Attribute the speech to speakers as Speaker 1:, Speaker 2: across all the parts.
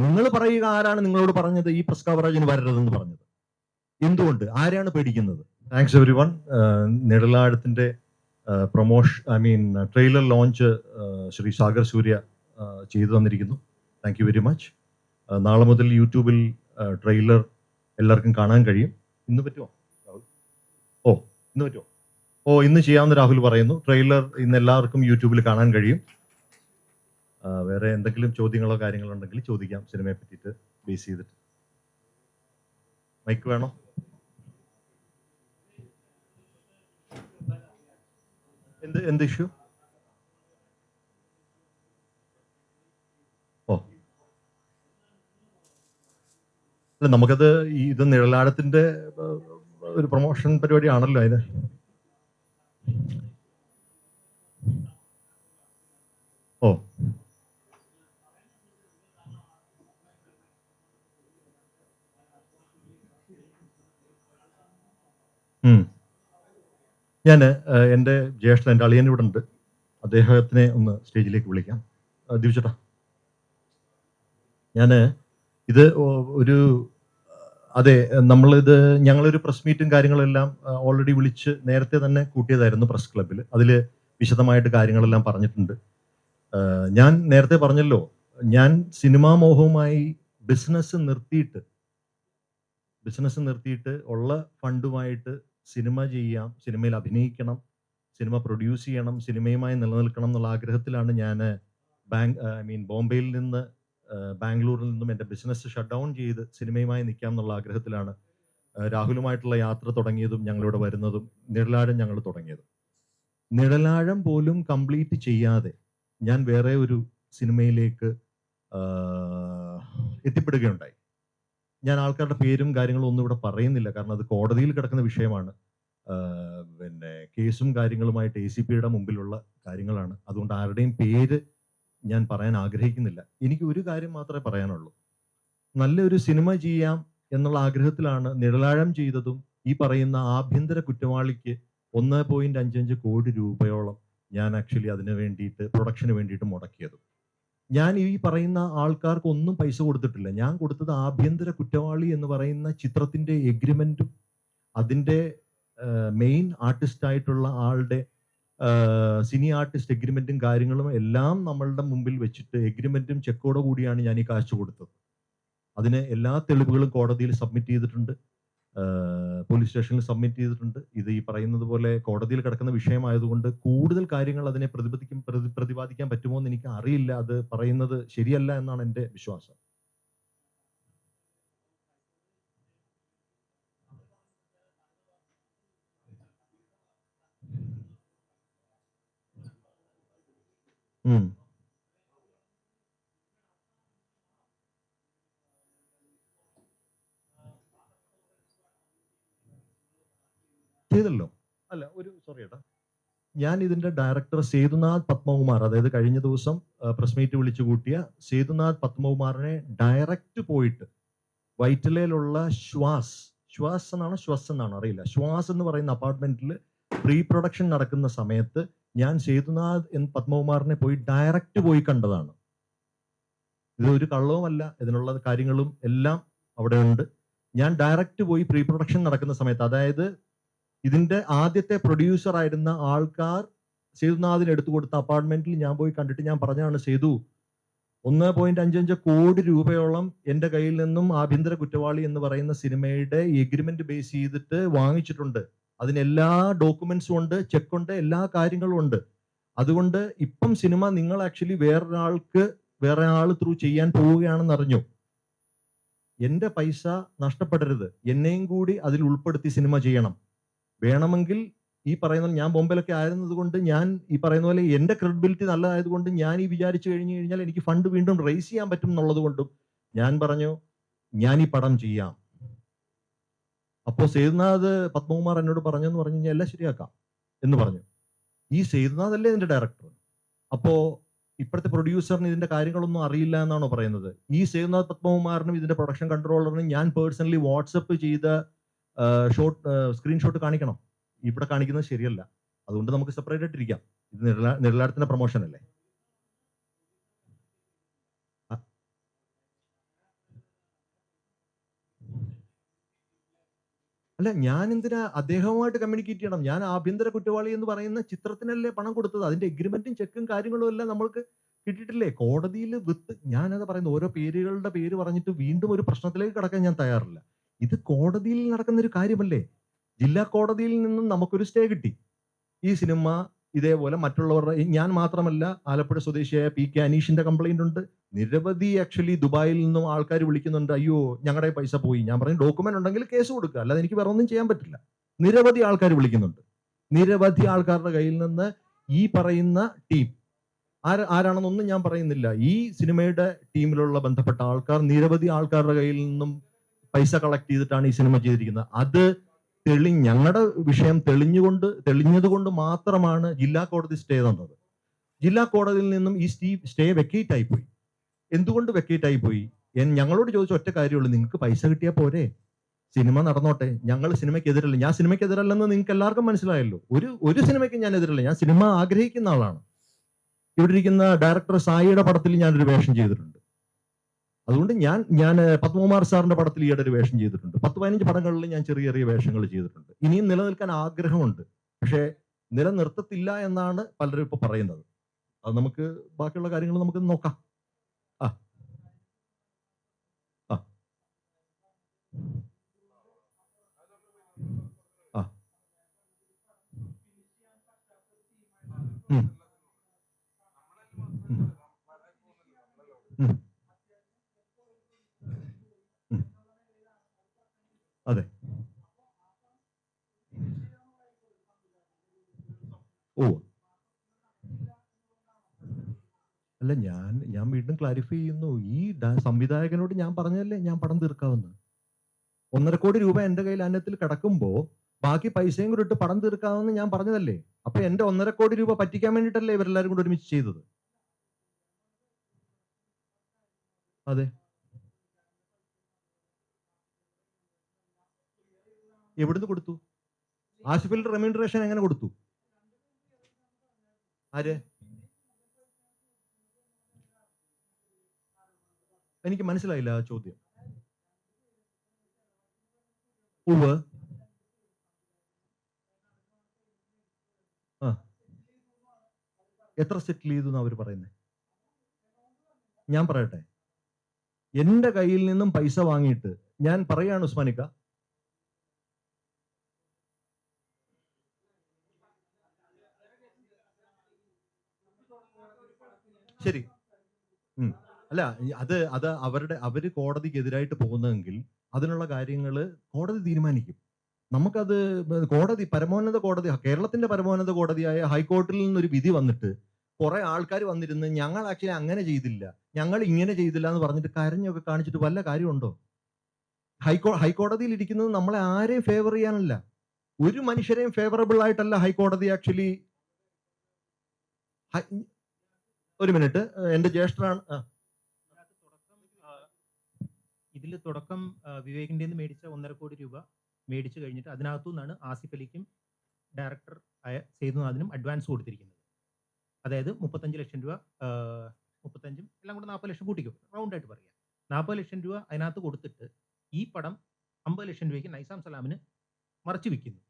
Speaker 1: നിങ്ങൾ പറയുക ആരാണ് നിങ്ങളോട് പറഞ്ഞത് ഈ പ്രസ് കവറേജിന് വരരുതെന്ന് പറഞ്ഞത്? എന്തുകൊണ്ട്? ആരെയാണ് പേടിക്കുന്നത്? Thanks everyone നെടുലാഴത്തിന്റെ promotion I mean trailer launch Shri Sagar Surya ചെയ്തു തന്നിരിക്കുന്നു. താങ്ക് യു വെരി മച്ച് നാളെ മുതൽ യൂട്യൂബിൽ ട്രെയിലർ എല്ലാവർക്കും കാണാൻ കഴിയും. ഇന്ന് പറ്റുമോ രാഹുൽ? ഓ ഇന്ന് പറ്റുമോ? ഓ ഇന്ന് ചെയ്യാമെന്ന് രാഹുൽ പറയുന്നു. ട്രെയിലർ ഇന്ന് എല്ലാവർക്കും യൂട്യൂബിൽ കാണാൻ കഴിയും. വേറെ എന്തെങ്കിലും ചോദ്യങ്ങളോ കാര്യങ്ങളോ ഉണ്ടെങ്കിൽ ചോദിക്കാം. സിനിമയെ പറ്റിയിട്ട് ബേസ് ചെയ്തിട്ട്. മൈക്ക് വേണോ? എന്ത് എന്ത് ഇഷ്യൂ ഓ. അല്ല നമുക്കത് ഈ ഇത് നിഴലാടത്തിന്റെ ഒരു പ്രൊമോഷൻ പരിപാടിയാണല്ലോ അതിന് ഓ ഉം. ഏഹ്, എന്റെ ജ്യേഷ്ഠൻ എന്റെ അളിയൻ ഇവിടെ ഉണ്ട്. അദ്ദേഹത്തിനെ ഒന്ന് സ്റ്റേജിലേക്ക് വിളിക്കാം. ആ, ഞാൻ ഇത് ഒരു അതെ നമ്മളിത് ഞങ്ങളൊരു പ്രസ് മീറ്റും കാര്യങ്ങളെല്ലാം ഓൾറെഡി വിളിച്ച് നേരത്തെ തന്നെ കൂട്ടിയതായിരുന്നു പ്രസ് ക്ലബിൽ അതിൽ വിശദമായിട്ട് കാര്യങ്ങളെല്ലാം പറഞ്ഞിട്ടുണ്ട്. ഞാൻ നേരത്തെ പറഞ്ഞല്ലോ ഞാൻ സിനിമാ മോഹവുമായി ബിസിനസ് നിർത്തിയിട്ട് ബിസിനസ് നിർത്തിയിട്ട് ഉള്ള ഫണ്ടുമായിട്ട് സിനിമ ചെയ്യാം സിനിമയിൽ അഭിനയിക്കണം സിനിമ പ്രൊഡ്യൂസ് ചെയ്യണം സിനിമയുമായി നിലനിൽക്കണം എന്നുള്ള ആഗ്രഹത്തിലാണ് ഞാൻ ബാങ്ക് ഐ മീൻ ബോംബെയിൽ നിന്ന് ബാംഗ്ലൂരിൽ നിന്നും എന്റെ ബിസിനസ് ഷട്ട് ഡൗൺ ചെയ്ത് സിനിമയുമായി നിൽക്കാം എന്നുള്ള ആഗ്രഹത്തിലാണ് രാഹുലുമായിട്ടുള്ള യാത്ര തുടങ്ങിയതും ഞങ്ങളിവിടെ വരുന്നതും നിഴലാഴം ഞങ്ങൾ തുടങ്ങിയതും. നിഴലാഴം പോലും കംപ്ലീറ്റ് ചെയ്യാതെ ഞാൻ വേറെ ഒരു സിനിമയിലേക്ക് എത്തിപ്പെടുകയുണ്ടായി. ഞാൻ ആൾക്കാരുടെ പേരും കാര്യങ്ങളും ഒന്നും ഇവിടെ പറയുന്നില്ല. കാരണം അത് കോടതിയിൽ കിടക്കുന്ന വിഷയമാണ്. പിന്നെ കേസും കാര്യങ്ങളുമായിട്ട് എ സി പിയുടെ മുമ്പിലുള്ള കാര്യങ്ങളാണ്. അതുകൊണ്ട് ആരുടെയും പേര് ഞാൻ പറയാൻ ആഗ്രഹിക്കുന്നില്ല. എനിക്ക് ഒരു കാര്യം മാത്രമേ പറയാനുള്ളൂ. നല്ലൊരു സിനിമ ചെയ്യാം എന്നുള്ള ആഗ്രഹത്തിലാണ് നിഴലാഴം ചെയ്തതും ഈ പറയുന്ന ആഭ്യന്തര കുറ്റവാളിക്ക് ഒന്ന് പോയിന്റ് അഞ്ചഞ്ച് കോടി രൂപയോളം ഞാൻ ആക്ച്വലി അതിനു വേണ്ടിയിട്ട് പ്രൊഡക്ഷന് വേണ്ടിയിട്ട് മുടക്കിയതും. ഞാൻ ഈ പറയുന്ന ആൾക്കാർക്ക് ഒന്നും പൈസ കൊടുത്തിട്ടില്ല. ഞാൻ കൊടുത്തത് ആഭ്യന്തര കുറ്റവാളി എന്ന് പറയുന്ന ചിത്രത്തിന്റെ എഗ്രിമെന്റും അതിന്റെ മെയിൻ ആർട്ടിസ്റ്റ് ആയിട്ടുള്ള ആളുടെ സിനി ആർട്ടിസ്റ്റ് എഗ്രിമെന്റും കാര്യങ്ങളും എല്ലാം നമ്മളുടെ മുമ്പിൽ വെച്ചിട്ട് എഗ്രിമെന്റും ചെക്കോടെ കൂടിയാണ് ഞാൻ ഈ കാശ് കൊടുത്തത്. അതിന് എല്ലാ തെളിവുകളും കോടതിയിൽ സബ്മിറ്റ് ചെയ്തിട്ടുണ്ട്. പോലീസ് സ്റ്റേഷനിൽ സബ്മിറ്റ് ചെയ്തിട്ടുണ്ട്. ഇത് ഈ പറയുന്നത് പോലെ കോടതിയിൽ കിടക്കുന്ന വിഷയമായതുകൊണ്ട് കൂടുതൽ കാര്യങ്ങൾ അതിനെ പ്രതിപദിക്കും പ്രതിപാദിക്കാൻ പറ്റുമോ എന്ന് എനിക്ക് അറിയില്ല. അത് പറയുന്നത് ശരിയല്ല എന്നാണ് എന്റെ വിശ്വാസം. ഉം. ചെയ്തല്ലോ. അല്ല ഒരു സോറി ഏട്ടാ. ഞാൻ ഇതിന്റെ ഡയറക്ടർ സേതുനാഥ് പത്മകുമാർ അതായത് കഴിഞ്ഞ ദിവസം പ്രസ് മീറ്റ് വിളിച്ചു കൂട്ടിയ സേതുനാഥ് പത്മകുമാറിനെ ഡയറക്റ്റ് പോയിട്ട് വൈറ്റിലയിലുള്ള ശ്വാസ് ശ്വാസ് എന്നാണ് ശ്വസ് എന്നാണ് അറിയില്ല. ശ്വാസ് എന്ന് പറയുന്ന അപ്പാർട്ട്മെന്റിൽ പ്രീ പ്രൊഡക്ഷൻ നടക്കുന്ന സമയത്ത് ഞാൻ സേതുനാഥ് എന്ന് പത്മകുമാറിനെ പോയി ഡയറക്റ്റ് പോയി കണ്ടതാണ്. ഇത് ഒരു കള്ളവുമല്ല ഇതിനുള്ള കാര്യങ്ങളും എല്ലാം അവിടെ ഉണ്ട്. ഞാൻ ഡയറക്റ്റ് പോയി പ്രീ പ്രൊഡക്ഷൻ നടക്കുന്ന സമയത്ത് അതായത് ഇതിന്റെ ആദ്യത്തെ പ്രൊഡ്യൂസർ ആയിരുന്ന ആൾക്കാർ സേതുനാഥിന് എടുത്തു കൊടുത്ത അപ്പാർട്ട്മെന്റിൽ ഞാൻ പോയി കണ്ടിട്ട് ഞാൻ പറഞ്ഞാണ് സേതു ഒന്ന് പോയിന്റ് അഞ്ചഞ്ച് കോടി രൂപയോളം എന്റെ കയ്യിൽ നിന്നും ആഭ്യന്തര കുറ്റവാളി എന്ന് പറയുന്ന സിനിമയുടെ എഗ്രിമെന്റ് ബേസ് ചെയ്തിട്ട് വാങ്ങിച്ചിട്ടുണ്ട്. അതിന് എല്ലാ ഡോക്യുമെന്റ്സും ഉണ്ട് ചെക്ക് ഉണ്ട് എല്ലാ കാര്യങ്ങളും ഉണ്ട്. അതുകൊണ്ട് ഇപ്പം സിനിമ നിങ്ങൾ ആക്ച്വലി വേറൊരാൾക്ക് വേറെ ആൾ ത്രൂ ചെയ്യാൻ പോവുകയാണെന്ന് അറിഞ്ഞു. എന്റെ പൈസ നഷ്ടപ്പെടരുത്. എന്നെയും കൂടി അതിൽ ഉൾപ്പെടുത്തി സിനിമ ചെയ്യണം. വേണമെങ്കിൽ ഈ പറയുന്ന ഞാൻ ബോംബെയിലൊക്കെ ആയിരുന്നത് കൊണ്ട് ഞാൻ ഈ പറയുന്ന പോലെ എന്റെ ക്രെഡിബിലിറ്റി നല്ലതായതുകൊണ്ട് ഞാൻ ഈ വിചാരിച്ചു കഴിഞ്ഞു കഴിഞ്ഞാൽ എനിക്ക് ഫണ്ട് വീണ്ടും റേസ് ചെയ്യാൻ പറ്റും എന്നുള്ളത് കൊണ്ടും ഞാൻ പറഞ്ഞു ഞാൻ ഈ പടം ചെയ്യാം. അപ്പോ സേതുനാഥ് പത്മകുമാർ എന്നോട് പറഞ്ഞെന്ന് പറഞ്ഞു കഴിഞ്ഞാൽ എല്ലാം ശരിയാക്കാം എന്ന് പറഞ്ഞു. ഈ സേതുനാഥ് അല്ലേ ഇതിന്റെ ഡയറക്ടർ അപ്പോ ഇപ്പോഴത്തെ പ്രൊഡ്യൂസറിന് ഇതിന്റെ കാര്യങ്ങളൊന്നും അറിയില്ല എന്നാണോ പറയുന്നത്? ഈ സേതുനാഥ് പത്മകുമാറിനും ഇതിന്റെ പ്രൊഡക്ഷൻ കൺട്രോളറിനും ഞാൻ പേഴ്സണലി വാട്സപ്പ് ചെയ്ത ഷോട്ട് സ്ക്രീൻഷോട്ട് കാണിക്കണം. ഇവിടെ കാണിക്കുന്നത് ശരിയല്ല. അതുകൊണ്ട് നമുക്ക് സെപ്പറേറ്റ് ആയിട്ടിരിക്കാം ഇത് നിരലാടത്തിന്റെ പ്രൊമോഷൻ അല്ലേ? അല്ല ഞാൻ എന്തിനാ അദ്ദേഹവുമായിട്ട് കമ്മ്യൂണിക്കേറ്റ് ചെയ്യണം? ഞാൻ ആഭ്യന്തര കുറ്റവാളി എന്ന് പറയുന്ന ചിത്രത്തിനല്ലേ പണം കൊടുത്തത്? അതിന്റെ എഗ്രിമെന്റും ചെക്കും കാര്യങ്ങളും എല്ലാം നമ്മൾക്ക് കിട്ടിയിട്ടില്ലേ? കോടതിയിൽ വിത്ത് ഞാനത് പറയുന്ന ഓരോ പേരുകളുടെ പേര് പറഞ്ഞിട്ട് വീണ്ടും ഒരു പ്രശ്നത്തിലേക്ക് കിടക്കാൻ ഞാൻ തയ്യാറില്ല. ഇത് കോടതിയിൽ നടക്കുന്ന ഒരു കാര്യമല്ലേ? ജില്ലാ കോടതിയിൽ നിന്നും നമുക്കൊരു സ്റ്റേ കിട്ടി. ഈ സിനിമ ഇതേപോലെ മറ്റുള്ളവരുടെ ഞാൻ മാത്രമല്ല ആലപ്പുഴ സ്വദേശിയായ പി കെ അനീഷിന്റെ കംപ്ലൈന്റ് ഉണ്ട്. നിരവധി ആക്ച്വലി ദുബായിൽ നിന്നും ആൾക്കാർ വിളിക്കുന്നുണ്ട് അയ്യോ ഞങ്ങളുടെ പൈസ പോയി. ഞാൻ പറഞ്ഞു ഡോക്യുമെന്റ് ഉണ്ടെങ്കിൽ കേസ് കൊടുക്കുക അല്ലാതെ എനിക്ക് വേറെ ഒന്നും ചെയ്യാൻ പറ്റില്ല. നിരവധി ആൾക്കാർ വിളിക്കുന്നുണ്ട്. നിരവധി ആൾക്കാരുടെ കയ്യിൽ നിന്ന് ഈ പറയുന്ന ടീം ആര് ആരാണെന്നൊന്നും ഞാൻ പറയുന്നില്ല. ഈ സിനിമയുടെ ടീമിലുള്ള ബന്ധപ്പെട്ട ആൾക്കാർ നിരവധി ആൾക്കാരുടെ കയ്യിൽ നിന്നും പൈസ കളക്ട് ചെയ്തിട്ടാണ് ഈ സിനിമ ചെയ്തിരിക്കുന്നത്. അത് തെളി ഞങ്ങളുടെ വിഷയം തെളിഞ്ഞുകൊണ്ട് തെളിഞ്ഞതുകൊണ്ട് മാത്രമാണ് ജില്ലാ കോടതി സ്റ്റേ തന്നത്. ജില്ലാ കോടതിയിൽ നിന്നും ഈ സ്റ്റീ സ്റ്റേ വെക്കേറ്റ് ആയി പോയി എന്തുകൊണ്ട് വെക്കേറ്റ് ആയി പോയി ഞങ്ങളോട് ചോദിച്ച ഒറ്റ കാര്യമുള്ളൂ. നിങ്ങൾക്ക് പൈസ കിട്ടിയാൽ പോരെ. സിനിമ നടന്നോട്ടെ. ഞങ്ങൾ സിനിമയ്ക്ക് എതിരല്ല ഞാൻ സിനിമയ്ക്ക് എതിരല്ലെന്ന് നിങ്ങൾക്ക് എല്ലാവർക്കും മനസ്സിലായല്ലോ. ഒരു ഒരു സിനിമയ്ക്ക് ഞാൻ എതിരല്ല. ഞാൻ സിനിമ ആഗ്രഹിക്കുന്ന ആളാണ്. ഇവിടെ ഇരിക്കുന്ന ഡയറക്ടർ സായിയുടെ പടത്തിൽ ഞാനൊരു വേഷം ചെയ്തിട്ടുണ്ട്. അതുകൊണ്ട് ഞാൻ ഞാൻ പത്മകുമാർ സാറിന്റെ പടത്തിൽ ഈയിടെ ഒരു വേഷം ചെയ്തിട്ടുണ്ട്. പത്ത് പതിനഞ്ച് പടങ്ങളിൽ ഞാൻ ചെറിയ ചെറിയ വേഷങ്ങൾ ചെയ്തിട്ടുണ്ട്. ഇനിയും നിലനിൽക്കാൻ ആഗ്രഹമുണ്ട്. പക്ഷേ നിലനിർത്തത്തില്ല എന്നാണ് പലരും ഇപ്പൊ പറയുന്നത്. അത് നമുക്ക് ബാക്കിയുള്ള കാര്യങ്ങൾ നമുക്ക് നോക്കാം. ആ. ആ. ഉം. ഉം. അതെ. ഓ. അല്ല ഞാൻ ഞാൻ വീണ്ടും ക്ലാരിഫൈ ചെയ്യുന്നു. ഈ സംവിധായകനോട് ഞാൻ പറഞ്ഞല്ലേ ഞാൻ പടം തീർക്കാവുന്ന ഒന്നര കോടി രൂപ എന്റെ കയ്യിൽ അന്നത്തിൽ കിടക്കുമ്പോ ബാക്കി പൈസയും കൂടി ഇട്ട് പടം തീർക്കാമെന്ന് ഞാൻ പറഞ്ഞതല്ലേ? അപ്പൊ എന്റെ ഒന്നര കോടി രൂപ പറ്റിക്കാൻ വേണ്ടിട്ടല്ലേ ഇവരെല്ലാരും കൂടി ഒരുമിച്ച് ചെയ്തത്? അതെ. എവിടുന്ന് കൊടുത്തു? ആസിഫിന്റെ റെമ്യൂണറേഷൻ എങ്ങനെ കൊടുത്തു? ആര്? എനിക്ക് മനസ്സിലായില്ല ആ ചോദ്യം. ഉവ് എത്ര സെറ്റിൽ ചെയ്തു എന്നാ അവർ പറയുന്നത് ഞാൻ പറയട്ടെ. എന്റെ കയ്യിൽ നിന്നും പൈസ വാങ്ങിയിട്ട് ഞാൻ പറയാണ് ഉസ്മാനിക്ക ശരി. അല്ല അത് അത് അവരുടെ അവർ കോടതിക്കെതിരായിട്ട് പോകുന്നതെങ്കിൽ അതിനുള്ള കാര്യങ്ങൾ കോടതി തീരുമാനിക്കും. നമുക്കത് കോടതി പരമോന്നത കോടതി കേരളത്തിന്റെ പരമോന്നത കോടതിയായ ഹൈക്കോർട്ടിൽ നിന്നൊരു വിധി വന്നിട്ട് കുറെ ആൾക്കാർ വന്നിരുന്ന് ഞങ്ങൾ ആക്ച്വലി അങ്ങനെ ചെയ്തില്ല ഞങ്ങൾ ഇങ്ങനെ ചെയ്തില്ല എന്ന് പറഞ്ഞിട്ട് കരഞ്ഞൊക്കെ കാണിച്ചിട്ട് വല്ല കാര്യമുണ്ടോ? ഹൈക്കോ ഹൈക്കോടതിയിൽ ഇരിക്കുന്നത് നമ്മളെ ആരെയും ഫേവർ ചെയ്യാനല്ല. ഒരു മനുഷ്യരെയും ഫേവറബിൾ ആയിട്ടല്ല ഹൈക്കോടതി ആക്ച്വലി ഒരു മിനിറ്റ്. എന്റെ ജ്യേഷ്ഠനാണ്.
Speaker 2: ഇതിൽ തുടക്കം വിവേകിന്റെ മേടിച്ച ഒന്നര കോടി രൂപ മേടിച്ചു കഴിഞ്ഞിട്ട് അതിനകത്തു നിന്നാണ് ആസിഫ് അലിക്കും ഡയറക്ടർ ആയ സേതുനാഥിനും അഡ്വാൻസ് കൊടുത്തിരിക്കുന്നത്. അതായത് മുപ്പത്തഞ്ച് ലക്ഷം രൂപ മുപ്പത്തഞ്ചും എല്ലാം കൂടെ നാൽപ്പത് ലക്ഷം കൂട്ടിക്കും. റൗണ്ട് ആയിട്ട് പറയാം. നാൽപ്പത് ലക്ഷം രൂപ അതിനകത്ത് കൊടുത്തിട്ട് ഈ പടം അമ്പത് ലക്ഷം രൂപയ്ക്ക് നൈസാം സലാമിന് മറച്ചു വിൽക്കുന്നു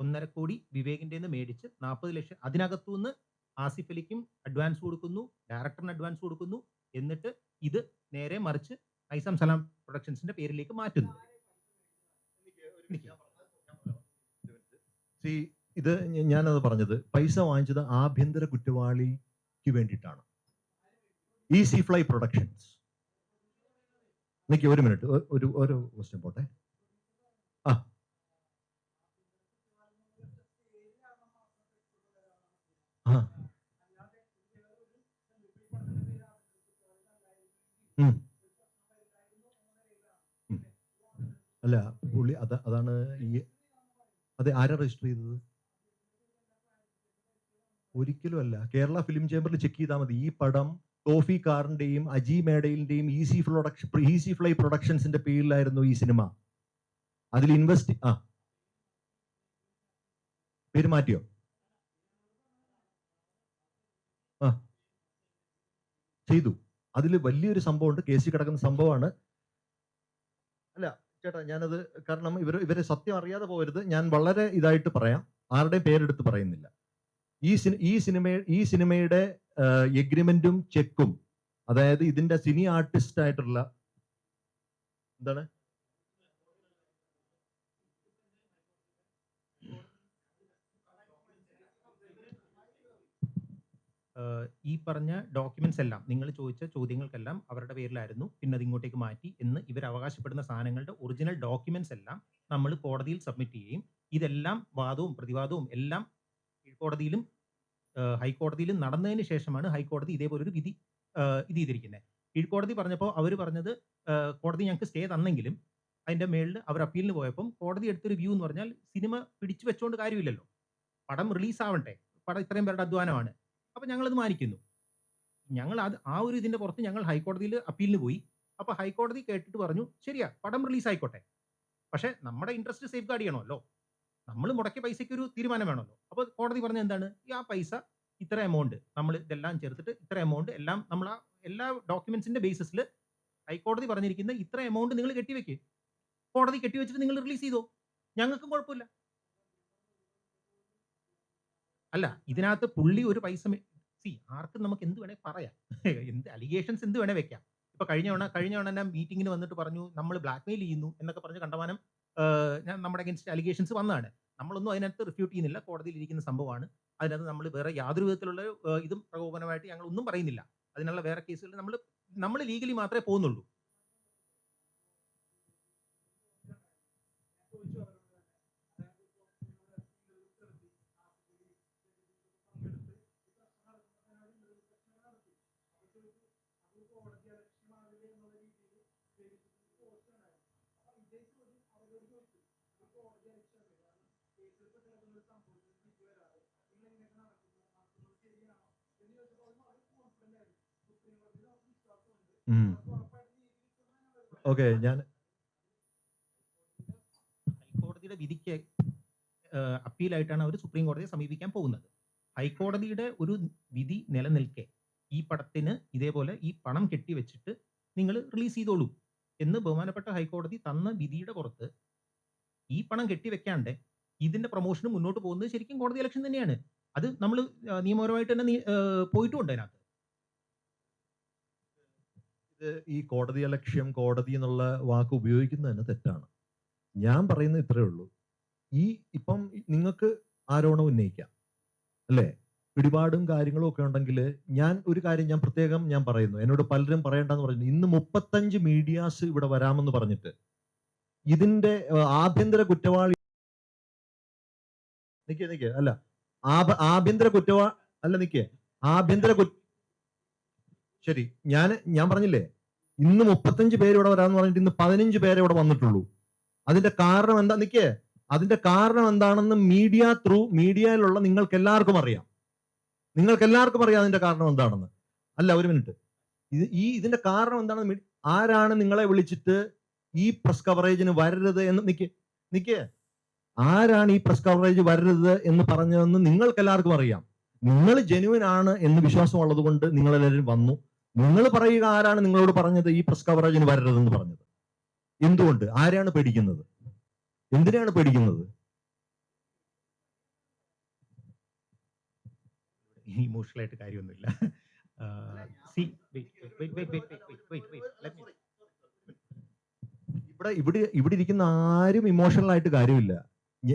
Speaker 2: ഒന്നര കോടി വിവേകിന്റെ നിന്ന് മേടിച്ച് നാൽപ്പത് ലക്ഷം അതിനകത്തു നിന്ന് ആസിഫ് അലിക്കും അഡ്വാൻസ് കൊടുക്കുന്നു ഡയറക്ടറിന് അഡ്വാൻസ് കൊടുക്കുന്നു. എന്നിട്ട് ഇത് നേരെ മറിച്ച് ഐസം സലാം പ്രൊഡക്ഷൻസിന്റെ പേരിലേക്ക് മാറ്റുന്നു.
Speaker 1: ഇത് ഞാനത് പറഞ്ഞത് പൈസ വാങ്ങിച്ചത് ആഭ്യന്തര കുറ്റവാളിക്ക് വേണ്ടിയിട്ടാണ്. സി ഫ്ലൈ പ്രൊഡക്ഷൻസ് ഒരു മിനിറ്റ് ഒരു ഒരു ക്വസ്റ്റ്യൻ പോട്ടെ. ആ ആ ഉം. ഉം. അല്ല പുള്ളി അത അതാണ് ഈ അതെ ആരാ രജിസ്റ്റർ ചെയ്തത്? ഒരിക്കലും അല്ല കേരള ഫിലിം ചേംബറിൽ ചെക്ക് ചെയ്താൽ മതി. ഈ പടം ടോഫി കാറിന്റെയും അജി മേഡയിലിന്റെയും ഈസി പ്രൊഡക്ഷൻ ഈസി ഫ്ലൈ പ്രൊഡക്ഷൻസിന്റെ പേരിലായിരുന്നു ഈ സിനിമ അതിൽ ഇൻവെസ്റ്റ് ആ. പേര് മാറ്റിയോ ആ ചെയ്തു. അതിൽ വലിയൊരു സംഭവമുണ്ട്. കേസിൽ കിടക്കുന്ന സംഭവമാണ്. അല്ല ചേട്ടാ ഞാനത് കാരണം ഇവർ ഇവരെ സത്യം അറിയാതെ പോകരുത്. ഞാൻ വളരെ ഇതായിട്ട് പറയാം. ആരുടെയും പേരെടുത്ത് പറയുന്നില്ല. ഈ സിനി ഈ സിനിമ ഈ സിനിമയുടെ എഗ്രിമെന്റും ചെക്കും അതായത് ഇതിന്റെ സിനി ആർട്ടിസ്റ്റ് ആയിട്ടുള്ള എന്താണ്?
Speaker 2: ഈ പറഞ്ഞ ഡോക്യുമെന്റ്സ് എല്ലാം നിങ്ങൾ ചോദിച്ച ചോദ്യങ്ങൾക്കെല്ലാം അവരുടെ പേരിലായിരുന്നു. പിന്നെ അത് ഇങ്ങോട്ടേക്ക് മാറ്റി എന്ന് ഇവർ അവകാശപ്പെടുന്ന സാധനങ്ങളുടെ ഒറിജിനൽ ഡോക്യുമെന്റ്സ് എല്ലാം നമ്മൾ കോടതിയിൽ സബ്മിറ്റ് ചെയ്യുകയും ഇതെല്ലാം വാദവും പ്രതിവാദവും എല്ലാം കീഴ്ക്കോടതിയിലും ഹൈക്കോടതിയിലും നടന്നതിന് ശേഷമാണ് ഹൈക്കോടതി ഇതേപോലെ ഒരു വിധി ഇത് ചെയ്തിരിക്കുന്നത്. കീഴ്ക്കോടതി പറഞ്ഞപ്പോൾ അവർ പറഞ്ഞത് കോടതി ഞങ്ങൾക്ക് സ്റ്റേ തന്നെങ്കിലും അതിന്റെ മേളിൽ അവർ അപ്പീലിന് പോയപ്പം കോടതി എടുത്തൊരു വ്യൂ എന്ന് പറഞ്ഞാൽ സിനിമ പിടിച്ചു വെച്ചുകൊണ്ട് കാര്യമില്ലല്ലോ. പടം റിലീസ് ആവട്ടെ പടം ഇത്രയും പേരുടെ അധ്വാനമാണ്. അപ്പൊ ഞങ്ങളത് മാനിക്കുന്നു. ഞങ്ങൾ അത് ആ ഒരു ഇതിന്റെ പുറത്ത് ഞങ്ങൾ ഹൈക്കോടതിയിൽ അപ്പീലിന് പോയി. അപ്പോൾ ഹൈക്കോടതി കേട്ടിട്ട് പറഞ്ഞു ശരിയാ പടം റിലീസ് ആയിക്കോട്ടെ. പക്ഷേ നമ്മുടെ ഇൻട്രസ്റ്റ് സേഫ് ഗാർഡ് ചെയ്യണമല്ലോ. നമ്മൾ മുടക്കിയ പൈസയ്ക്ക് ഒരു തീരുമാനം വേണമല്ലോ. അപ്പോൾ കോടതി പറഞ്ഞ എന്താണ്? ഈ ആ പൈസ ഇത്ര എമൗണ്ട് നമ്മൾ ഇതെല്ലാം ചേർത്തിട്ട് ഇത്ര എമൗണ്ട് എല്ലാം നമ്മൾ ആ എല്ലാ ഡോക്യുമെന്റ്സിന്റെ ബേസിസിൽ ഹൈക്കോടതി പറഞ്ഞിരിക്കുന്ന ഇത്ര എമൗണ്ട് നിങ്ങൾ കെട്ടിവെക്ക്. കോടതി കെട്ടിവെച്ചിട്ട് നിങ്ങൾ റിലീസ് ചെയ്തോ? ഞങ്ങൾക്കും കുഴപ്പമില്ല. അല്ല ഇതിനകത്ത് പുള്ളി ഒരു പൈസ സി ആർക്കും നമുക്ക് എന്ത് വേണേ പറയാം. എന്ത് അലിഗേഷൻസ് എന്ത് വേണേ വെക്കാം. ഇപ്പൊ കഴിഞ്ഞ തവണ കഴിഞ്ഞ തവണ ഞാൻ മീറ്റിംഗിന് വന്നിട്ട് പറഞ്ഞു നമ്മൾ ബ്ലാക്ക്മെയിൽ ചെയ്യുന്നു എന്നൊക്കെ പറഞ്ഞ് കണ്ടമാനം ഞാൻ നമ്മുടെ അഗൻസ്റ്റ് അലിഗേഷൻസ് വന്നതാണ്. നമ്മളൊന്നും അതിനകത്ത് റിഫ്യൂട്ട് ചെയ്യുന്നില്ല. കോടതിയിൽ ഇരിക്കുന്ന സംഭവമാണ്. അതിനകത്ത് നമ്മൾ വേറെ യാതൊരു വിധത്തിലുള്ള ഇതും പ്രകോപനമായിട്ട് ഞങ്ങൾ ഒന്നും പറയുന്നില്ല. അതിനുള്ള വേറെ കേസുകളിൽ നമ്മൾ നമ്മൾ ലീഗലി മാത്രമേ പോകുന്നുള്ളൂ.
Speaker 1: ഓക്കെ ഞാൻ
Speaker 2: ഹൈക്കോടതിയുടെ വിധിക്ക് അപ്പീലായിട്ടാണ് അവർ സുപ്രീം കോടതിയെ സമീപിക്കാൻ പോകുന്നത്. ഹൈക്കോടതിയുടെ ഒരു വിധി നിലനിൽക്കെ ഈ പടത്തിന് ഇതേപോലെ ഈ പണം കെട്ടിവെച്ചിട്ട് നിങ്ങൾ റിലീസ് ചെയ്തോളൂ എന്ന് ബഹുമാനപ്പെട്ട ഹൈക്കോടതി തന്ന വിധിയുടെ പുറത്ത് ഈ പണം കെട്ടിവെക്കാണ്ട് ഇതിന്റെ പ്രൊമോഷന് മുന്നോട്ട് പോകുന്നത് ശരിക്കും കോടതി ഇലക്ഷൻ തന്നെയാണ്. അത് നമ്മൾ നിയമപരമായിട്ട് തന്നെ പോയിട്ടുമുണ്ട് അതിനകത്ത്.
Speaker 1: ഈ കോടതി അലക്ഷ്യം കോടതി എന്നുള്ള വാക്ക് ഉപയോഗിക്കുന്നത് തന്നെ തെറ്റാണ്. ഞാൻ പറയുന്നത് ഇത്രയേ ഉള്ളൂ. ഈ ഇപ്പം നിങ്ങൾക്ക് ആരോപണം ഉന്നയിക്കാം അല്ലേ? പിടിപാടും കാര്യങ്ങളും ഒക്കെ ഉണ്ടെങ്കിൽ ഞാൻ ഒരു കാര്യം ഞാൻ പ്രത്യേകം ഞാൻ പറയുന്നു. എന്നോട് പലരും പറയണ്ടെന്ന് പറഞ്ഞു. ഇന്ന് മുപ്പത്തഞ്ച് മീഡിയാസ് ഇവിടെ വരാമെന്ന് പറഞ്ഞിട്ട് ഇതിന്റെ ആഭ്യന്തര കുറ്റവാളി നിക്കേ നിക്കേ. അല്ല ആഭ- ആഭ്യന്തര കുറ്റവാ അല്ല നിക്കേ. ആഭ്യന്തര കു ശരി ഞാൻ ഞാൻ പറഞ്ഞില്ലേ ഇന്ന് മുപ്പത്തഞ്ച് പേര് ഇവിടെ വരാന്ന് പറഞ്ഞിട്ട് ഇന്ന് പതിനഞ്ച് പേര് ഇവിടെ വന്നിട്ടുള്ളൂ. അതിന്റെ കാരണം എന്താ നിക്കേ? അതിന്റെ കാരണം എന്താണെന്ന് മീഡിയ ത്രൂ മീഡിയയിലുള്ള നിങ്ങൾക്ക് എല്ലാവർക്കും അറിയാം. നിങ്ങൾക്ക് എല്ലാവർക്കും അറിയാം അതിന്റെ കാരണം എന്താണെന്ന്. അല്ല ഒരു മിനിറ്റ് ഇത് ഈ ഇതിന്റെ കാരണം എന്താണെന്ന് ആരാണ് നിങ്ങളെ വിളിച്ചിട്ട് ഈ പ്രസ് കവറേജിന് വരരുത് എന്ന് നിക്ക് നിക്ക്? ആരാണ് ഈ പ്രസ് കവറേജ് വരരുത് എന്ന് പറഞ്ഞതെന്ന് നിങ്ങൾക്ക് എല്ലാവർക്കും അറിയാം. നിങ്ങൾ ജെനുവിൻ ആണ് എന്ന് വിശ്വാസമുള്ളത് കൊണ്ട് നിങ്ങളെല്ലാവരും വന്നു. നിങ്ങൾ പറയുക ആരാണ് നിങ്ങളോട് പറഞ്ഞത് ഈ പ്രസ് കവറേജിന് വരരുതെന്ന് പറഞ്ഞത്? എന്തുകൊണ്ട്? ആരാണ് പേടിക്കുന്നത്? എന്തിനാണ് പേടിക്കുന്നത്?
Speaker 2: ഇമോഷണൽ ആയിട്ട് കാര്യമൊന്നുമില്ല.
Speaker 1: ഇവിടെ ഇവിടെ ഇവിടെ ഇരിക്കുന്ന ആരും ഇമോഷണൽ ആയിട്ട് കാര്യമില്ല.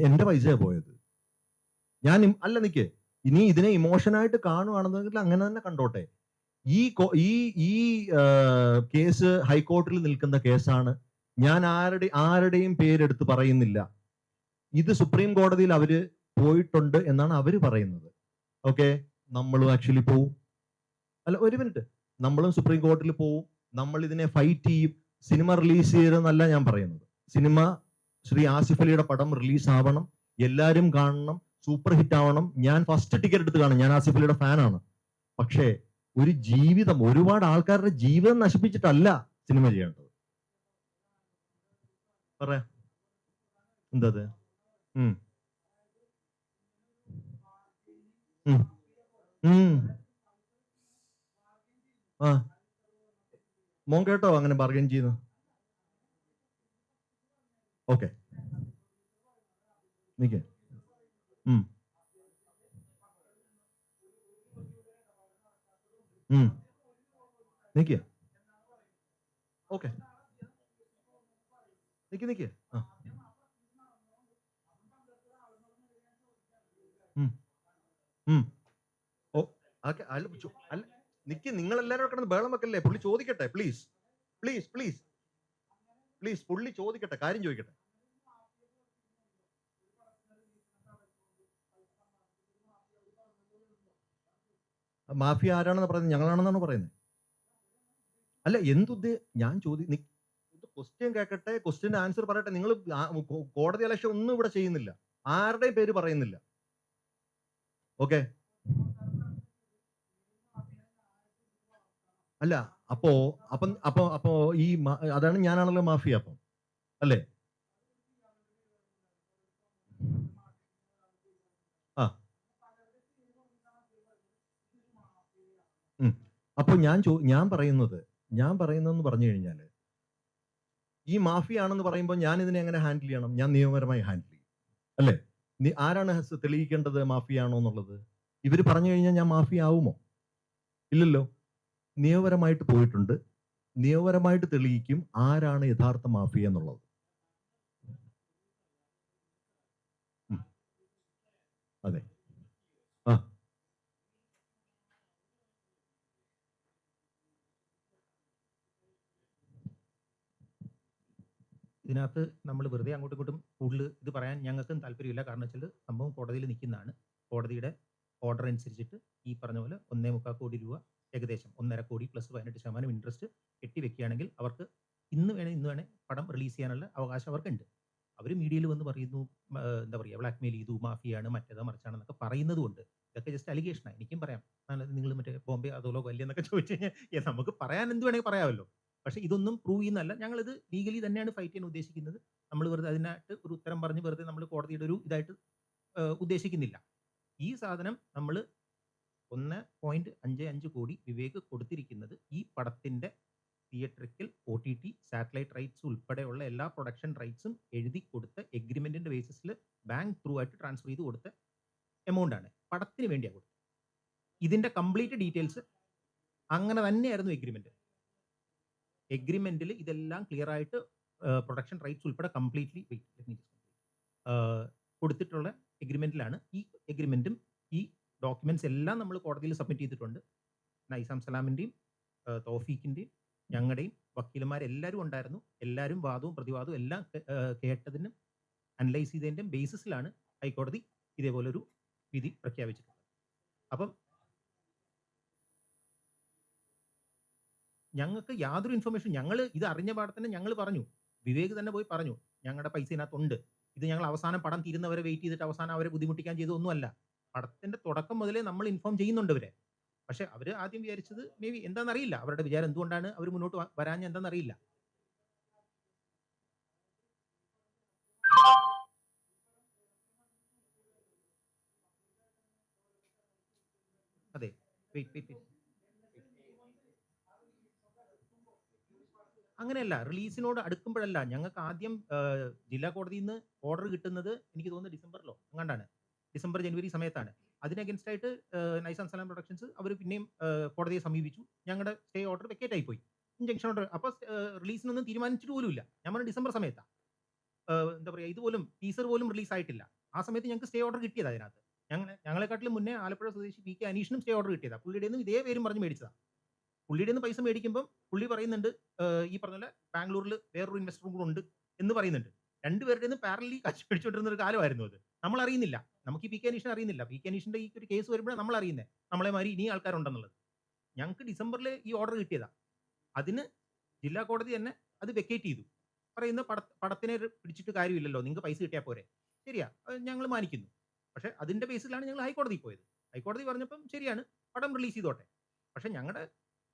Speaker 1: എന്റെ പൈസ പോയത്. ഞാൻ അല്ല നിക്ക്. ഇനി ഇതിനെ ഇമോഷനായിട്ട് കാണുവാണെന്നെങ്കിൽ അങ്ങനെ തന്നെ കണ്ടോട്ടെ. ഈ ഈ ഈ കേസ് ഹൈക്കോടതിയിൽ നിൽക്കുന്ന കേസാണ്. ഞാൻ ആരുടെ ആരുടെയും പേരെടുത്ത് പറയുന്നില്ല. ഇത് സുപ്രീം കോടതിയിൽ അവർ പോയിട്ടുണ്ട് എന്നാണ് അവർ പറയുന്നത്. ഓക്കെ? നമ്മളും ആക്ച്വലി പോവും. അല്ല ഒരു മിനിറ്റ്. നമ്മളും സുപ്രീം കോടതിയിൽ പോവും. നമ്മൾ ഇതിനെ ഫൈറ്റ് ചെയ്യും. സിനിമ റിലീസ് ചെയ്തെന്നല്ല ഞാൻ പറയുന്നത്. സിനിമ ശ്രീ ആസിഫ് അലിയുടെ പടം റിലീസ് ആവണം എല്ലാവരും കാണണം. സൂപ്പർ ഹിറ്റ് ആവണം ഞാൻ ഫസ്റ്റ് ടിക്കറ്റ് എടുത്ത് കാണും. ഞാൻ ആസിഫ് അലിയുടെ ഫാനാണ്. പക്ഷേ ഒരു ജീവിതം ഒരുപാട് ആൾക്കാരുടെ ജീവിതം നശിപ്പിച്ചിട്ടല്ല സിനിമ ചെയ്യേണ്ടത്. പറയാ. എന്താ. ആ. മോൻ കേട്ടോ അങ്ങനെ ബാർഗൈൻ ചെയ്യുന്നു. ഓക്കെ നിക്ക് ഉം. ഉം. നിക്ക്. ഓക്കെ. നിക്ക് നിക്ക്. ആ. ഓ അല്ല അല്ല നിക്ക് നിങ്ങൾ എല്ലാവരും കിടന്ന് ബഹളം വെക്കല്ലേ? പുള്ളി ചോദിക്കട്ടെ പ്ലീസ് പ്ലീസ് പ്ലീസ് പ്ലീസ് പുള്ളി ചോദിക്കട്ടെ കാര്യം ചോദിക്കട്ടെ. മാഫിയ ആരാണെന്ന് പറയുന്നത്? ഞങ്ങളാണെന്നാണ് പറയുന്നത്? അല്ല എന്തുദ്ദേ ഞാൻ ചോദി ക്വസ്റ്റ്യൻ കേൾക്കട്ടെ ക്വസ്റ്റ്യൻ ആൻസർ പറയട്ടെ. നിങ്ങൾ കോടതി ഇലക്ഷൻ ഒന്നും ഇവിടെ ചെയ്യുന്നില്ല. ആരുടെയും പേര് പറയുന്നില്ല. ഓക്കെ? അല്ല അപ്പോ അപ്പം അപ്പോ അപ്പോ ഈ അതാണ് ഞാനാണല്ലോ മാഫിയ അപ്പം. അല്ലേ ആ ഉം. അപ്പൊ ഞാൻ ചോ ഞാൻ പറയുന്നത് ഞാൻ പറയുന്നതെന്ന് പറഞ്ഞു കഴിഞ്ഞാൽ ഈ മാഫിയ ആണെന്ന് പറയുമ്പോൾ ഞാൻ ഇതിനെ എങ്ങനെ ഹാൻഡിൽ ചെയ്യണം? ഞാൻ നിയമപരമായി ഹാൻഡിൽ ചെയ്യും. അല്ലേ? ആരാണ് തെളിയിക്കേണ്ടത് മാഫിയ ആണോ എന്നുള്ളത്? ഇവർ പറഞ്ഞു കഴിഞ്ഞാൽ ഞാൻ മാഫിയ ആവുമോ ഇല്ലല്ലോ. നിയമപരമായിട്ട് പോയിട്ടുണ്ട്. നിയമപരമായിട്ട് തെളിയിക്കും ആരാണ് യഥാർത്ഥ മാഫിയ എന്നുള്ളത്. അതെ ആ
Speaker 2: ഇതിനകത്ത് നമ്മൾ വെറുതെ അങ്ങോട്ടും ഇങ്ങോട്ടും കൂടുതൽ ഇത് പറയാൻ ഞങ്ങൾക്കും താല്പര്യമില്ല. കാരണം വെച്ചാൽ സംഭവം കോടതിയിൽ നിൽക്കുന്നതാണ്. കോടതിയുടെ ഓർഡർ അനുസരിച്ചിട്ട് ഈ പറഞ്ഞ പോലെ ഒന്നേ മുക്കാൽ കോടി രൂപ ഏകദേശം ഒന്നര കോടി പ്ലസ് പതിനെട്ട് ശതമാനം ഇൻട്രസ്റ്റ് കെട്ടിവെക്കുകയാണെങ്കിൽ അവർക്ക് ഇന്ന് വേണേ ഇന്ന് വേണേ പടം റിലീസ് ചെയ്യാനുള്ള അവകാശം അവർക്കുണ്ട്. അവർ മീഡിയയിൽ വന്ന് പറയുന്നു എന്താ പറയുക ബ്ലാക്ക് മെയിൽ ചെയ്തു മാഫിയാണ് മറ്റേതാ മറിച്ചാണെന്നൊക്കെ പറയുന്നത് കൊണ്ട് ഇതൊക്കെ ജസ്റ്റ് അലിഗേഷനാണ് എനിക്കും പറയാം. നിങ്ങൾ മറ്റേ ബോംബെ അതോലോ വലിയ എന്നൊക്കെ ചോദിച്ചു കഴിഞ്ഞാൽ നമുക്ക് പറയാൻ എന്ത് വേണമെങ്കിൽ പറയാമല്ലോ? പക്ഷേ ഇതൊന്നും പ്രൂവ് ചെയ്യുന്നതല്ല. ഞങ്ങളിത് ലീഗലി തന്നെയാണ് ഫൈറ്റ് ചെയ്യാൻ ഉദ്ദേശിക്കുന്നത്. നമ്മൾ വെറുതെ അതിനായിട്ട് ഒരു ഉത്തരം പറഞ്ഞ് വെറുതെ നമ്മൾ കോടതിയുടെ ഒരു ഇതായിട്ട് ഉദ്ദേശിക്കുന്നില്ല. ഈ സാധനം നമ്മൾ ഒന്ന് പോയിന്റ് അഞ്ച് അഞ്ച് കോടി വിവേക് കൊടുത്തിരിക്കുന്നത് ഈ പടത്തിന്റെ theatrical O T T satellite rights ഉൾപ്പെടെയുള്ള എല്ലാ പ്രൊഡക്ഷൻ റൈറ്റ്സും എഴുതി കൊടുത്ത എഗ്രിമെന്റിന്റെ ബേസിസിൽ ബാങ്ക് ത്രൂ ആയിട്ട് ട്രാൻസ്ഫർ ചെയ്ത് കൊടുത്ത എമൗണ്ട് ആണ്. പടത്തിന് വേണ്ടിയാണ് കൊടുത്തത്. ഇതിന്റെ കംപ്ലീറ്റ് ഡീറ്റെയിൽസ് അങ്ങനെ തന്നെയായിരുന്നു എഗ്രിമെന്റ് എഗ്രിമെന്റിൽ ഇതെല്ലാം ക്ലിയർ ആയിട്ട് പ്രൊഡക്ഷൻ റൈറ്റ്സ് ഉൾപ്പെടെ കംപ്ലീറ്റ്ലി കൊടുത്തിട്ടുള്ള എഗ്രിമെന്റിലാണ് ഈ എഗ്രിമെന്റും ഈ ഡോക്യുമെന്റ്സ് എല്ലാം നമ്മൾ കോടതിയിൽ സബ്മിറ്റ് ചെയ്തിട്ടുണ്ട്. നൈസാം സലാമിന്റെയും തോഫീക്കിന്റെയും ഞങ്ങളുടെയും വക്കീലന്മാരെല്ലാവരും ഉണ്ടായിരുന്നു. എല്ലാവരും വാദവും പ്രതിവാദവും എല്ലാം കേട്ടതിനും അനലൈസ് ചെയ്തതിന്റെയും ബേസിസിലാണ് ഹൈക്കോടതി ഇതേപോലൊരു വിധി പ്രഖ്യാപിച്ചിട്ടുള്ളത്. അപ്പം ഞങ്ങൾക്ക് യാതൊരു ഇൻഫർമേഷൻ ഞങ്ങൾ ഇത് അറിഞ്ഞ പാടെ തന്നെ ഞങ്ങൾ പറഞ്ഞു. വിവേക് തന്നെ പോയി പറഞ്ഞു ഞങ്ങളുടെ പൈസ ഇതിനകത്തുണ്ട്. ഇത് ഞങ്ങൾ അവസാനം പടം തീരുന്നവരെ വെയിറ്റ് ചെയ്തിട്ട് അവസാനം അവരെ ബുദ്ധിമുട്ടിക്കാൻ ചെയ്തു ഒന്നുമല്ല പടത്തിന്റെ തുടക്കം മുതലേ നമ്മൾ ഇൻഫോം ചെയ്യുന്നുണ്ട് ഇവരെ. പക്ഷെ അവർ ആദ്യം വിചാരിച്ചത് മേ ബി എന്താണെന്നറിയില്ല അവരുടെ വിചാരം എന്തുകൊണ്ടാണ് അവർ മുന്നോട്ട് വരാഞ്ഞ എന്താണെന്നറിയില്ല അതെ. വെയിറ്റ് വെയിറ്റ് അങ്ങനെയല്ല റിലീസിനോട് അടുക്കുമ്പോഴല്ല ഞങ്ങൾക്ക് ആദ്യം ജില്ലാ കോടതിയിൽ നിന്ന് ഓർഡർ കിട്ടുന്നത് എനിക്ക് തോന്നുന്നു ഡിസംബറിലോ അങ്ങാണ്ടാണ് ഡിസംബർ ജനുവരി സമയത്താണ്. അതിന് അഗൻസ്റ്റ് ആയിട്ട് ആൻഡ് സലാം പ്രൊഡക്ഷൻസ് അവർ പിന്നെയും കോടതിയെ സമീപിച്ചു. ഞങ്ങളുടെ സ്റ്റേ ഓർഡർ വെക്കേറ്റ് ആയി പോയി. ഇഞ്ചക്ഷൻ ഓർഡർ അപ്പോൾ റിലീസിനൊന്നും തീരുമാനിച്ചിട്ട് പോലുമില്ല. ഞാൻ പറഞ്ഞു ഡിസംബർ സമയത്താണ് എന്താ പറയുക ഇതുപോലും ടീസർ പോലും റിലീസ് ആയിട്ടില്ല ആ സമയത്ത് ഞങ്ങൾക്ക് സ്റ്റേ ഓർഡർ കിട്ടിയത് അതിനകത്ത്. ഞങ്ങൾ ഞങ്ങളെക്കാട്ടിലും മുന്നേ ആലപ്പുഴ സ്വദേശി പി കെ അനീഷിനും സ്റ്റേ ഓർഡർ കിട്ടിയതാണ് പുള്ളിയുടെ ഇതേ പേരും പറഞ്ഞ് മേടിച്ചതാണ് പുള്ളിയുടെ നിന്ന് പൈസ മേടിക്കുമ്പോൾ പുള്ളി പറയുന്നുണ്ട് ഈ പറഞ്ഞ പോലെ ബാംഗ്ലൂരിൽ വേറൊരു ഇൻവെസ്റ്ററും കൂടെ ഉണ്ട് എന്ന് പറയുന്നുണ്ട്. രണ്ടുപേരുടെ നിന്ന് പാരലി കാശ് മേടിച്ചുകൊണ്ടിരുന്ന ഒരു കാലമായിരുന്നു അത്. നമ്മൾ അറിയുന്നില്ല നമുക്ക് ഈ പി കെ അനീഷിനെ അറിയുന്നില്ല. പി കെ അനീഷിന്റെ ഈ ഒരു കേസ് വരുമ്പോഴാണ് നമ്മൾ അറിയുന്നത് നമ്മളെ മാതിരി ഇനി ആൾക്കാരുണ്ടെന്നുള്ളത്. ഞങ്ങൾക്ക് ഡിസംബറിൽ ഈ ഓർഡർ കിട്ടിയതാ. അതിന് ജില്ലാ കോടതി തന്നെ അത് വെക്കേറ്റ് ചെയ്തു. പറയുന്ന പട പടത്തിനെ പിടിച്ചിട്ട് കാര്യമില്ലല്ലോ. നിങ്ങൾക്ക് പൈസ കിട്ടിയാൽ പോരെ. ശരിയാ. ഞങ്ങൾ മാനിക്കുന്നു. പക്ഷെ അതിന്റെ ബേസിലാണ് ഞങ്ങൾ ഹൈക്കോടതി പോയത്. ഹൈക്കോടതി പറഞ്ഞപ്പം ശരിയാണ്. പടം റിലീസ് ചെയ്തോട്ടെ. പക്ഷെ ഞങ്ങളുടെ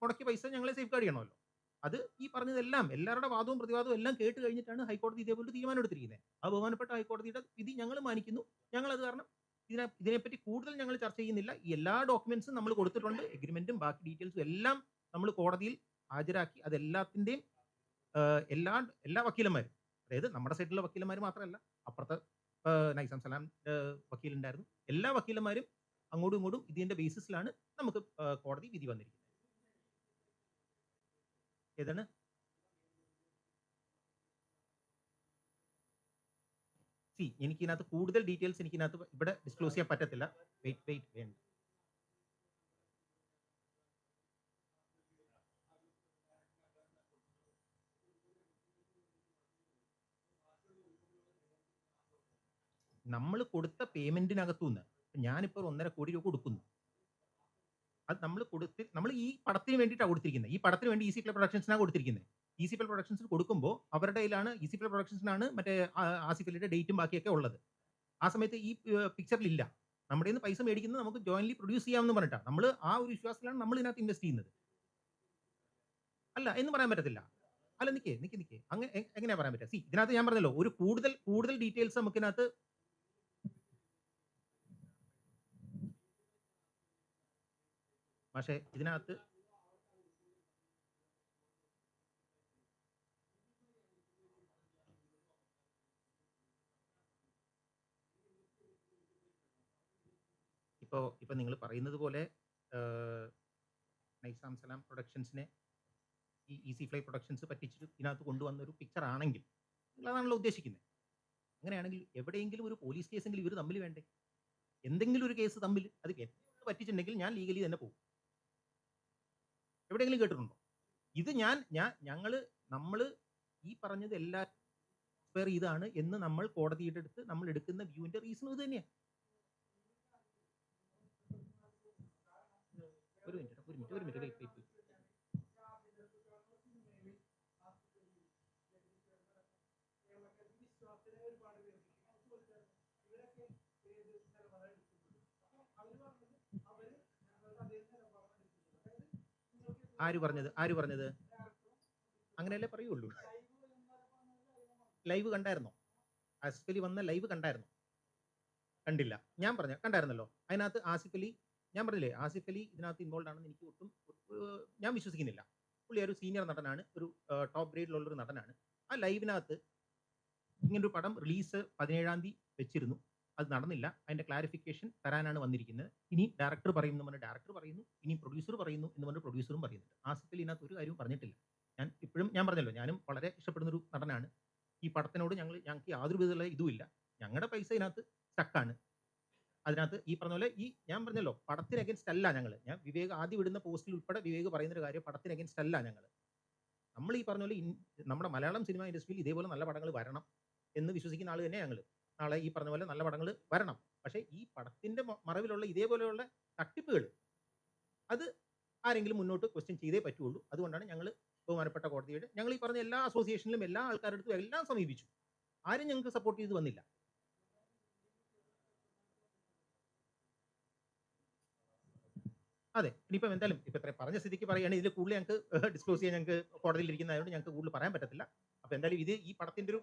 Speaker 2: മുടക്കിയ പൈസ ഞങ്ങളെ സേഫ് ഗാർഡ് ചെയ്യണമല്ലോ. അത് ഈ പറഞ്ഞതെല്ലാം എല്ലാവരുടെ വാദവും പ്രതിവാദവും എല്ലാം കേട്ട് കഴിഞ്ഞിട്ടാണ് ഹൈക്കോടതി ഇതേപോലെ തീരുമാനം എടുത്തിരിക്കുന്നത്. ആ ബഹുമാനപ്പെട്ട ഹൈക്കോടതിയുടെ വിധി ഞങ്ങൾ മാനിക്കുന്നു. ഞങ്ങൾ അത് കാരണം ഇതിനെ ഇതിനെപ്പറ്റി കൂടുതൽ ഞങ്ങൾ ചർച്ച ചെയ്യുന്നില്ല. എല്ലാ ഡോക്യുമെന്റ്സും നമ്മൾ കൊടുത്തിട്ടുണ്ട്. എഗ്രിമെന്റും ബാക്കി ഡീറ്റെയിൽസും എല്ലാം നമ്മൾ കോടതിയിൽ ഹാജരാക്കി അതെല്ലാത്തിന്റെയും എല്ലാ എല്ലാ വക്കീലന്മാരും അതായത് നമ്മുടെ സൈഡിലുള്ള വക്കീലന്മാർ മാത്രമല്ല അപ്പുറത്തെ നൈസാം സലാം വക്കീലുണ്ടായിരുന്നു. എല്ലാ വക്കീലന്മാരും അങ്ങോട്ടും ഇങ്ങോട്ടും ഇതിന്റെ ബേസിസിലാണ് നമുക്ക് കോടതി വിധി വന്നിരിക്കുന്നത്. ഏതാണ്? സി എനിക്ക് ഇതിനകത്ത് കൂടുതൽ ഡീറ്റെയിൽസ് എനിക്ക് ഇതിനകത്ത് ഇവിടെ ഡിസ്ക്ലോസ് ചെയ്യാൻ പറ്റത്തില്ല. വെയിറ്റ് വെയിറ്റ് വേണ്ട. നമ്മൾ കൊടുത്ത പേയ്മെന്റിനകത്തുനിന്ന് ഞാനിപ്പോൾ ഒന്നര കോടി രൂപ കൊടുക്കുന്നു. അത് നമ്മൾ കൊടുത്തി നമ്മൾ ഈ പടത്തിന് വേണ്ടിയിട്ടാണ് കൊടുത്തിരിക്കുന്നത് ഈ പടത്തിന് വേണ്ടി ഈസി പ്ലേ പ്രൊഡക്ഷൻസിനാണ് കൊടുത്തിരിക്കുന്നത് ഈസി പ്ലേ പ്രൊഡക്ഷൻസിന് കൊടുക്കുമ്പോൾ അവരുടെ കയ്യിലാണ് ഈസി പ്ലേ പ്രൊഡക്ഷൻസിനാണ് മറ്റേ ആസിഫ് ഡേറ്റും ബാക്കിയൊക്കെ ഉള്ളത്. ആ സമയത്ത് ഈ പിക്ചറിൽ ഇല്ല നമ്മുടെ നിന്ന് പൈസ മേടിക്കുന്നത് നമുക്ക് ജോയിൻലി പ്രൊഡ്യൂസ് ചെയ്യാമെന്ന് പറഞ്ഞിട്ടാണ് നമ്മൾ ആ ഒരു വിശ്വാസത്തിലാണ് നമ്മൾ ഇതിനകത്ത് ഇൻവെസ്റ്റ് ചെയ്യുന്നത്. അല്ല എന്ന് പറയാൻ പറ്റത്തില്ല. അല്ല നിൽക്കേ നിൽക്കേ നിൽക്കേ അങ്ങനെ എങ്ങനെയാ പറയാൻ പറ്റുക സി ഇതിനകത്ത് ഞാൻ പറഞ്ഞല്ലോ ഒരു കൂടുതൽ കൂടുതൽ ഡീറ്റെയിൽസ് നമുക്ക് പക്ഷേ ഇതിനകത്ത് ഇപ്പോ ഇപ്പൊ നിങ്ങൾ പറയുന്നത് പോലെ നൈസാം സലാം പ്രൊഡക്ഷൻസിനെ ഈ ഈസി ഫ്ലൈ പ്രൊഡക്ഷൻസ് പറ്റിച്ചിട്ട് ഇതിനകത്ത് കൊണ്ടുവന്ന ഒരു പിക്ചർ ആണെങ്കിൽ നിങ്ങൾ അതാണല്ലോ ഉദ്ദേശിക്കുന്നത് അങ്ങനെയാണെങ്കിൽ എവിടെയെങ്കിലും ഒരു പോലീസ് കേസെങ്കിലും ഇവർ തമ്മിൽ വേണ്ടേ? എന്തെങ്കിലും ഒരു കേസ് തമ്മിൽ അത് പറ്റിച്ചിട്ടുണ്ടെങ്കിൽ ഞാൻ ലീഗലി തന്നെ പോകും. എവിടെയെങ്കിലും കേട്ടിട്ടുണ്ടോ? ഇത് ഞാൻ ഞാൻ ഞങ്ങൾ നമ്മൾ ഈ പറഞ്ഞത് എല്ലാ എക്സ്പയർ ഇതാണ് എന്ന് നമ്മൾ കോടതിയുടെ അടുത്ത് നമ്മൾ എടുക്കുന്ന വ്യൂവിന്റെ റീസൺ ഇത് തന്നെയാണ് ഒരു മിനിറ്റ് ഒരു മിനിറ്റ് ഒരു മിനിറ്റ് ആര് പറഞ്ഞത്? ആര് പറഞ്ഞത്? അങ്ങനെയല്ലേ പറയുള്ളൂ. ലൈവ് കണ്ടായിരുന്നോ? ആസിഫ് അലി വന്ന ലൈവ് കണ്ടായിരുന്നോ? കണ്ടില്ല. ഞാൻ പറഞ്ഞ കണ്ടായിരുന്നല്ലോ. അതിനകത്ത് ആസിഫ് അലി ഞാൻ പറഞ്ഞില്ലേ ആസിഫ് അലി ഇതിനകത്ത് ഇൻവോൾവ് ആണെന്ന് എനിക്ക് ഒട്ടും ഞാൻ വിശ്വസിക്കുന്നില്ല. പുള്ളി ഒരു സീനിയർ നടനാണ് ഒരു ടോപ്പ് ഗ്രേഡിലുള്ള ഒരു നടനാണ്. ആ ലൈവിനകത്ത് ഇങ്ങനൊരു പടം റിലീസ് പതിനേഴാം തീയതി വെച്ചിരുന്നു. അത് നടന്നില്ല. അതിന്റെ ക്ലാരിഫിക്കേഷൻ തരാനാണ് വന്നിരിക്കുന്നത്. ഇനി ഡയറക്ടർ പറയുന്നു പറഞ്ഞ ഡയറക്ടർ പറയുന്നു. ഇനി പ്രൊഡ്യൂസർ പറയുന്നു എന്ന് പറഞ്ഞ് പ്രൊഡ്യൂസറും പറയുന്നുണ്ട്. ആസിഫ് അലി ഇതിനകത്ത് ഒരു കാര്യവും പറഞ്ഞിട്ടില്ല. ഞാൻ ഇപ്പോഴും ഞാൻ പറഞ്ഞല്ലോ ഞാനും വളരെ ഇഷ്ടപ്പെടുന്ന ഒരു നടനാണ്. ഈ പടത്തിനോട് ഞങ്ങൾ ഞങ്ങൾക്ക് യാതൊരു വിധത്തിലുള്ള ഇതുമില്ല. ഞങ്ങളുടെ പൈസ ഇതിനകത്ത് സ്റ്റക്കാണ് അതിനകത്ത് ഈ പറഞ്ഞ പോലെ ഈ ഞാൻ പറഞ്ഞല്ലോ പടത്തിന് അഗൻസ്റ്റ് അല്ല ഞങ്ങൾ ഞാൻ വിവേക് ആദ്യം വിടുന്ന പോസ്റ്റിൽ ഉൾപ്പെടെ വിവേക് പറയുന്ന ഒരു കാര്യം പടത്തിന് അഗൻസ്റ്റ് അല്ല ഞങ്ങൾ നമ്മൾ ഈ പറഞ്ഞ പോലെ നമ്മുടെ മലയാളം സിനിമ ഇൻഡസ്ട്രിയിൽ ഇതേപോലെ നല്ല പടങ്ങൾ വരണം എന്ന് വിശ്വസിക്കുന്ന ആൾ തന്നെ ഞങ്ങൾ നാളെ ഈ പറഞ്ഞ പോലെ നല്ല പടങ്ങൾ വരണം. പക്ഷേ ഈ പടത്തിന്റെ മറവിലുള്ള ഇതേപോലെയുള്ള തട്ടിപ്പുകൾ അത് ആരെങ്കിലും മുന്നോട്ട് ക്വസ്റ്റ്യൻ ചെയ്തേ പറ്റുള്ളൂ. അതുകൊണ്ടാണ് ഞങ്ങൾ ബഹുമാനപ്പെട്ട കോടതിയുടെ ഞങ്ങൾ ഈ പറഞ്ഞ എല്ലാ അസോസിയേഷനിലും എല്ലാ ആൾക്കാരുടെ എല്ലാം സമീപിച്ചു. ആരും ഞങ്ങൾക്ക് സപ്പോർട്ട് ചെയ്ത് വന്നില്ല. അതെ ഇനിയിപ്പം എന്തായാലും ഇപ്പൊ ഇത്ര പറഞ്ഞ സ്ഥിതിക്ക് പറയുകയാണെങ്കിൽ ഇതിൽ കൂടുതൽ ഞങ്ങൾക്ക് ഡിസ്ക്ലോസ് ചെയ്യാൻ ഞങ്ങൾക്ക് കോടതിയിൽ ഇരിക്കുന്നതായതുകൊണ്ട് ഞങ്ങൾക്ക് കൂടുതൽ പറയാൻ പറ്റത്തില്ല. അപ്പൊ എന്തായാലും ഇത് ഈ പടത്തിന്റെ ഒരു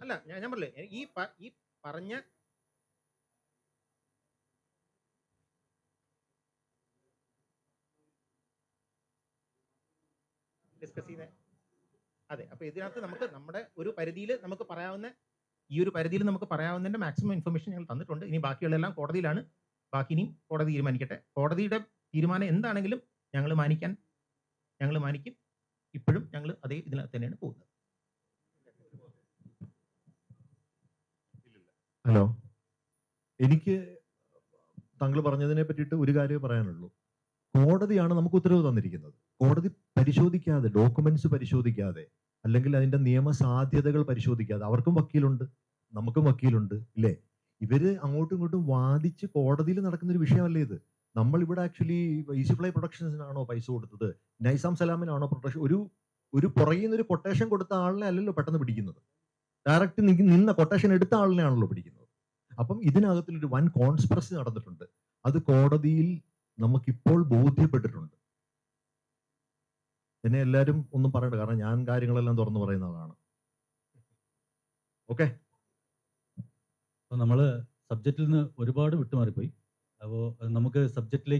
Speaker 2: അല്ല ഞാൻ ഞാൻ പറഞ്ഞില്ലേ ഈ ഈ പറഞ്ഞ ഡിസ്കസ് ചെയ്യുന്ന അതെ അപ്പൊ ഇതിനകത്ത് നമുക്ക് നമ്മുടെ ഒരു പരിധിയിൽ നമുക്ക് പറയാവുന്ന ഈ ഒരു പരിധിയിൽ നമുക്ക് പറയാവുന്നതിന്റെ മാക്സിമം ഇൻഫർമേഷൻ ഞങ്ങൾ തന്നിട്ടുണ്ട്. ഇനി ബാക്കിയുള്ളതെല്ലാം കോടതിയിലാണ്. ബാക്കി ഇനിയും കോടതി തീരുമാനിക്കട്ടെ. കോടതിയുടെ തീരുമാനം എന്താണെങ്കിലും ഞങ്ങൾ മാനിക്കാൻ ഞങ്ങൾ മാനിക്കും. ഇപ്പോഴും ഞങ്ങൾ അതേ ഇതിനകത്ത് തന്നെയാണ് പോകുന്നത്.
Speaker 1: ഹലോ. എനിക്ക് താങ്കൾ പറഞ്ഞതിനെ പറ്റിയിട്ട് ഒരു കാര്യമേ പറയാനുള്ളൂ. കോടതിയാണ് നമുക്ക് ഉത്തരവ് തന്നിരിക്കുന്നത്. കോടതി പരിശോധിക്കാതെ ഡോക്യുമെന്റ്സ് പരിശോധിക്കാതെ അല്ലെങ്കിൽ അതിന്റെ നിയമസാധ്യതകൾ പരിശോധിക്കാതെ അവർക്കും വക്കീലുണ്ട് നമുക്കും വക്കീലുണ്ട് ഇല്ലേ? ഇവർ അങ്ങോട്ടും ഇങ്ങോട്ടും വാദിച്ച് കോടതിയിൽ നടക്കുന്ന ഒരു വിഷയമല്ലേ ഇത്? നമ്മൾ ഇവിടെ ആക്ച്വലി ഈസി ഫ്ലൈ പ്രൊഡക്ഷൻസിനാണോ പൈസ കൊടുത്തത്? നൈസാം സലാമിനാണോ പ്രൊഡക്ഷൻ ഒരു ഒരു പുറകിൽ നിന്ന് ഒരു കൊട്ടേഷൻ കൊടുത്ത ആളിനെ അല്ലല്ലോ പെട്ടെന്ന് പിടിക്കുന്നത്. ഡയറക്റ്റ് നിന്ന കൊട്ടേഷൻ എടുത്ത ആളിനെയാണല്ലോ പിടിക്കുന്നത്. അപ്പം ഇതിനകത്തിൽ ഒരു വൻ കോൺസ്പ്രസ് നടന്നിട്ടുണ്ട്. അത് കോടതിയിൽ നമുക്കിപ്പോൾ ബോധ്യപ്പെട്ടിട്ടുണ്ട്. എന്നെ എല്ലാവരും ഒന്നും പറയണ്ട കാരണം ഞാൻ കാര്യങ്ങളെല്ലാം തുറന്നു പറയുന്ന ആളാണ്. ഓക്കെ
Speaker 3: നമ്മൾ സബ്ജക്റ്റിൽ നിന്ന് ഒരുപാട് വിട്ടുമാറിപ്പോയി. അപ്പോൾ നമുക്ക് സബ്ജക്റ്റിലേക്ക്